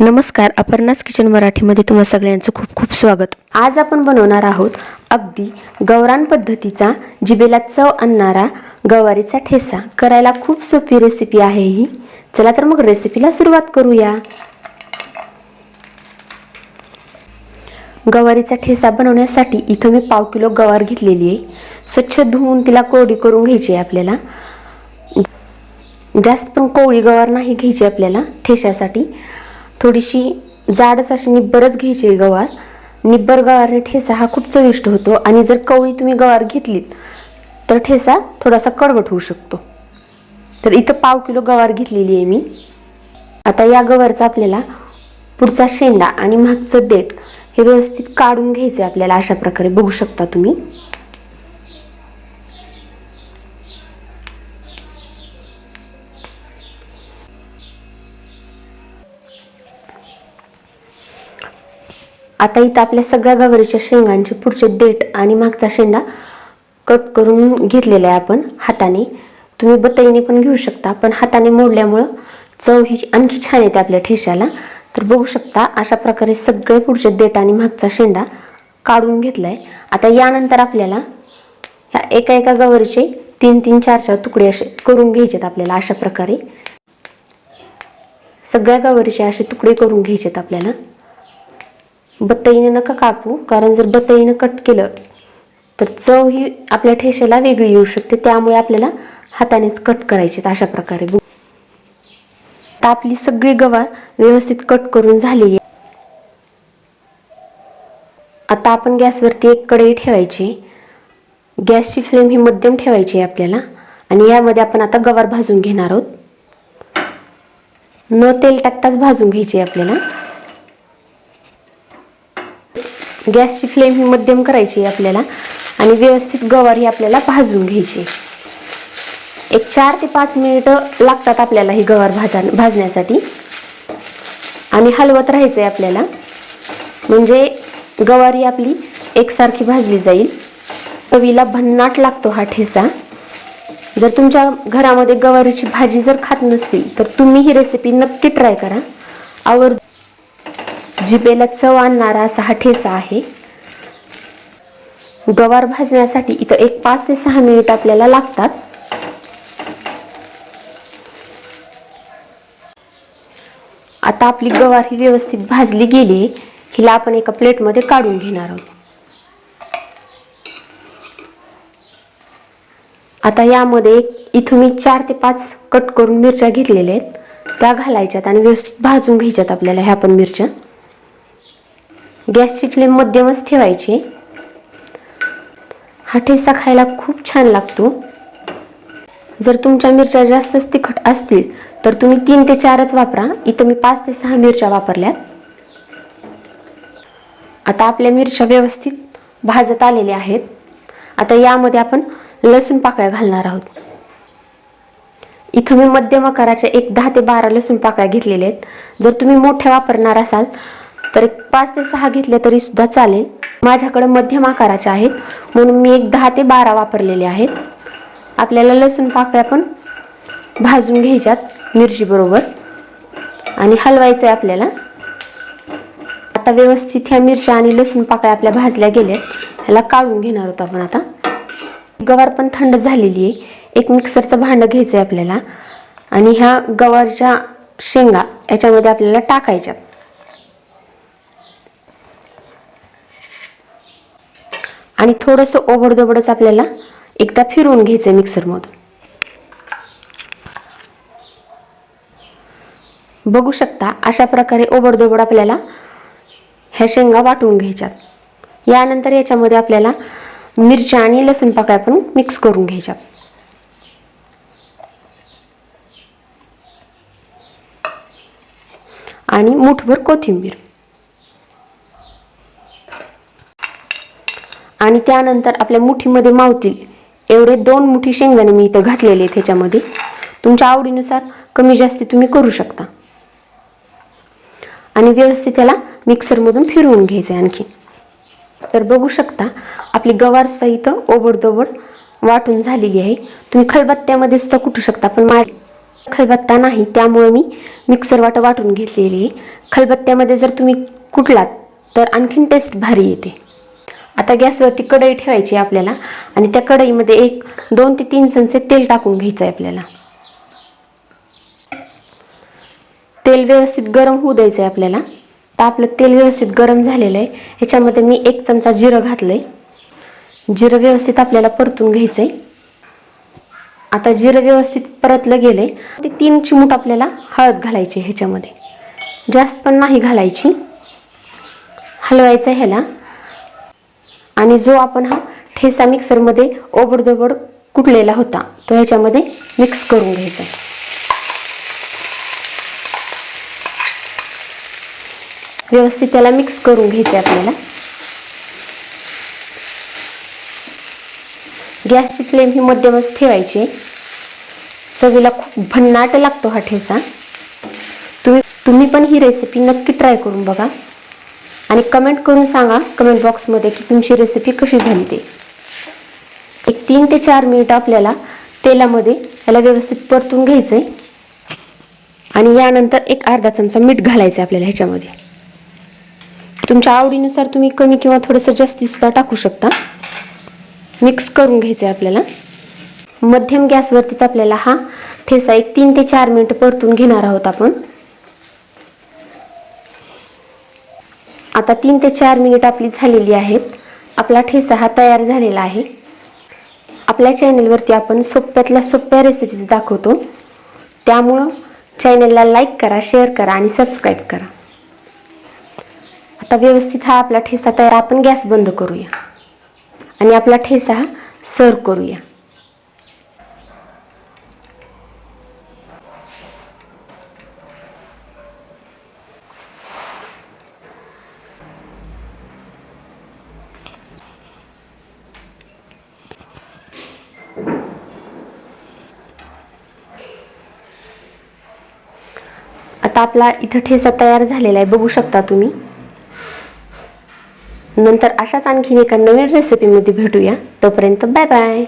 नमस्कार अपर्णाच किचन मराठीमध्ये तुम्हा सगळ्यांचं खूप खूप स्वागत. आज आपण बनवणार आहोत अगदी गौरान पद्धतीचा जिबेला चव आणणारा गवारीचा ठेसा. करायला खूप सोपी रेसिपी आहे ही. चला तर मग रेसिपीला सुरुवात करूया. गवारीचा ठेसा बनवण्यासाठी इथं मी पाव किलो गवार घेतलेली आहे. स्वच्छ धुवून तिला कोरडी करून घ्यायची आहे आपल्याला. जास्त पण कोवळी गवार नाही घ्यायची आपल्याला ठेशासाठी. थोडीशी जाडच अशी निब्बरच घ्यायची आहे गवार. निब्बर गवार ठेसा हा खूप चविष्ट होतो आणि जर कवळी तुम्ही गवार घेतलीत तर ठेसा थोडासा कडवट होऊ शकतो. तर इथं पाव किलो गवार घेतलेली आहे मी. आता या गवारचा आपल्याला पुढचा शेंडा आणि मागचं देठ हे व्यवस्थित काढून घ्यायचे आपल्याला अशा प्रकारे. बघू शकता तुम्ही. आता इथं आपल्या सगळ्या गवारीच्या शेंगांचे पुढचे देठ आणि मागचा शेंडा कट करून घेतलेला आहे आपण हाताने. तुम्ही बतईने पण घेऊ शकता पण हाताने मोडल्यामुळं चव ही आणखी छान येते आपल्या ठेशाला. तर बघू शकता अशा प्रकारे सगळे पुढचे देठ आणि मागचा शेंडा काढून घेतलाय. आता यानंतर आपल्याला ह्या एका एका गवारीचे तीन तीन चार चार तुकडे असे करून घ्यायचेत आपल्याला अशा प्रकारे. सगळ्या गवारीचे असे तुकडे करून घ्यायचेत आपल्याला. बत्तईने नका कापू कारण जर बत्तईनं कट केलं तर चव ही आपल्या ठेश्याला वेगळी येऊ शकते. त्यामुळे आपल्याला हातानेच कट करायचे अशा प्रकारे. आता आपली सगळी गवार व्यवस्थित कट करून झालेली आहे. आता आपण गॅसवरती एक कढई ठेवायची. गॅसची फ्लेम ही मध्यम ठेवायची आहे आपल्याला. आणि यामध्ये आपण आता गवार भाजून घेणार आहोत. न तेल टाकताच भाजून घ्यायची आहे आपल्याला. गॅसची फ्लेम ही मध्यम करायची आहे आपल्याला आणि व्यवस्थित गवार ही आपल्याला भाजून घ्यायची एक चार ते पाच मिनिटं लागतात आपल्याला ही गवार भाजा भाजण्यासाठी. आणि हलवत राहायचं आहे आपल्याला. म्हणजे गवारी आपली एकसारखी भाजली जाईल. चवीला भन्नाट लागतो हा ठेसा जर तुमच्या घरामध्ये गवारीची भाजी जर खात नसतील तर तुम्ही ही रेसिपी नक्की ट्राय करा. आवर जिभेला चव आणणारा असा हा ठेचा आहे. गवार भाजण्यासाठी इथं एक पाच ते सहा मिनिट आपल्याला लागतात. आता आपली गवार ही व्यवस्थित भाजली गेली हिला आपण एका प्लेटमध्ये काढून घेणार आहोत. आता यामध्ये इथून इथं मी चार ते पाच कट करून मिरच्या घेतलेल्या आहेत. त्या घालायच्यात आणि व्यवस्थित भाजून घ्यायच्यात आपल्याला ह्या पण मिरच्या. गॅसची फ्लेम मध्यमच ठेवायची. हा ठेसा खायला खूप छान लागतो. जर तुमच्या मिरच्या जास्तच तिखट असतील तर तुम्ही तीन ते चारच वापरा. इथं मी पाच ते सहा मिरच्या वापरल्यात. आता आपल्या मिरच्या व्यवस्थित भाजत आलेल्या आहेत. आता यामध्ये आपण लसूण पाकळ्या घालणार आहोत. इथं मी मध्यम आकाराच्या एक दहा ते बारा लसूण पाकळ्या घेतलेल्या आहेत. जर तुम्ही मोठ्या वापरणार असाल तर पाच ते सहा घेतल्या तरी सुद्धा चालेल. माझ्याकडे मध्यम आकाराच्या आहेत. म्हणून मी एक दहा ते बारा वापरलेले आहेत. आपल्याला लसूण पाकळ्या पण भाजून घ्यायच्यात मिरचीबरोबर आणि हलवायचं आहे आपल्याला. आता व्यवस्थित ह्या मिरच्या आणि लसूण पाकळ्या आपल्या भाजल्या गेल्यात. ह्याला काढून घेणार आहोत आपण आता. गवार पण थंड झालेली आहे. एक मिक्सरचं भांडं घ्यायचं आहे आपल्याला. आणि ह्या गवारच्या शेंगा याच्यामध्ये आपल्याला टाकायच्यात. आणि थोडंसं ओबडदोबडच आपल्याला एकदा फिरवून घ्यायचं आहे मिक्सरमधून बघू शकता अशा प्रकारे ओबडदोबड आपल्याला ह्या शेंगा वाटून घ्यायच्यात. यानंतर याच्यामध्ये आपल्याला मिरच्या आणि लसूण पाकळ्या पण मिक्स करून घ्यायच्यात. आणि मुठभर कोथिंबीर. आणि त्यानंतर आपल्या मुठीमध्ये मावतील. एवढे दोन मुठी शेंगदाणे मी इथं घातलेले आहेत ह्याच्यामध्ये. तुमच्या आवडीनुसार कमी जास्ती तुम्ही करू शकता. आणि व्यवस्थित त्याला मिक्सरमधून फिरवून घ्यायचं आहे आणखी. तर बघू शकता आपली गवारसुद्धा इथं ओबडदोबड वाटून झालेली आहे. तुम्ही खलबत्त्यामध्ये सुद्धा कुटू शकता पण मा खलबत्ता नाही त्यामुळे मी मिक्सर वाट वाटून घेतलेली आहे. खलबत्त्यामध्ये जर तुम्ही कुटलात तर आणखीन टेस्ट भारी येते. आता गॅसवरती कढई ठेवायची आहे आपल्याला आणि त्या कढईमध्ये एक दोन ते तीन चमचे तेल टाकून घ्यायचं आहे आपल्याला. तेल व्यवस्थित गरम होऊ द्यायचं आहे आपल्याला. तर आपलं तेल व्यवस्थित गरम झालेलं आहे. ह्याच्यामध्ये मी एक चमचा जिरं घातलं आहे जिरं व्यवस्थित आपल्याला परतून घ्यायचं आहे आता जिरं व्यवस्थित परतलं गेलं आहे ते तीन चिमूट आपल्याला हळद घालायची आहे ह्याच्यामध्ये. जास्त पण नाही घालायची. हलवायचं आहे ह्याला. आणि जो आपण हा ठेसा मिक्सरमध्ये ओबडदोबड कुटलेला होता तो ह्याच्यामध्ये मिक्स करून घ्यायचा. व्यवस्थित त्याला मिक्स करून घ्यायचे आपल्याला. गॅसची फ्लेम ही मध्यमच ठेवायची. चवीला खूप भन्नाट लागतो हा ठेसा तुम्ही तुम्ही पण ही रेसिपी नक्की ट्राय करून बघा. आणि कमेंट करून सांगा कमेंट बॉक्समध्ये की तुमची रेसिपी कशी झाली ते. एक तीन ते चार मिनिट आपल्याला तेलामध्ये याला व्यवस्थित परतून घ्यायचं आहे आणि यानंतर एक अर्धा चमचा मीठ घालायचं आहे आपल्याला ह्याच्यामध्ये. तुमच्या आवडीनुसार तुम्ही कमी किंवा थोडंसं जास्तीसुद्धा टाकू शकता. मिक्स करून घ्यायचं आहे आपल्याला. मध्यम गॅसवरतीच आपल्याला हा ठेसा एक तीन ते चार मिनिट परतून घेणार आहोत आपण. आता तीन ते चार मिनिट आपली झालेली आहेत. आपला ठेसा हा तयार झालेला आहे. आपल्या चॅनलवरती आपण सोप्यातल्या सोप्या रेसिपीज दाखवतो. त्यामुळं चॅनलला लाईक करा शेअर करा आणि सबस्क्राईब करा. आता व्यवस्थित हा आपला ठेसा तयार आपण गॅस बंद करूया. आणि आपला ठेसा हा सर्व करूया. आता आपला इथं ठेसा तयार झालेला आहे. बघू शकता तुम्ही. नंतर अशाच आणखीन एका नवीन रेसिपीमध्ये भेटूया. तोपर्यंत बाय बाय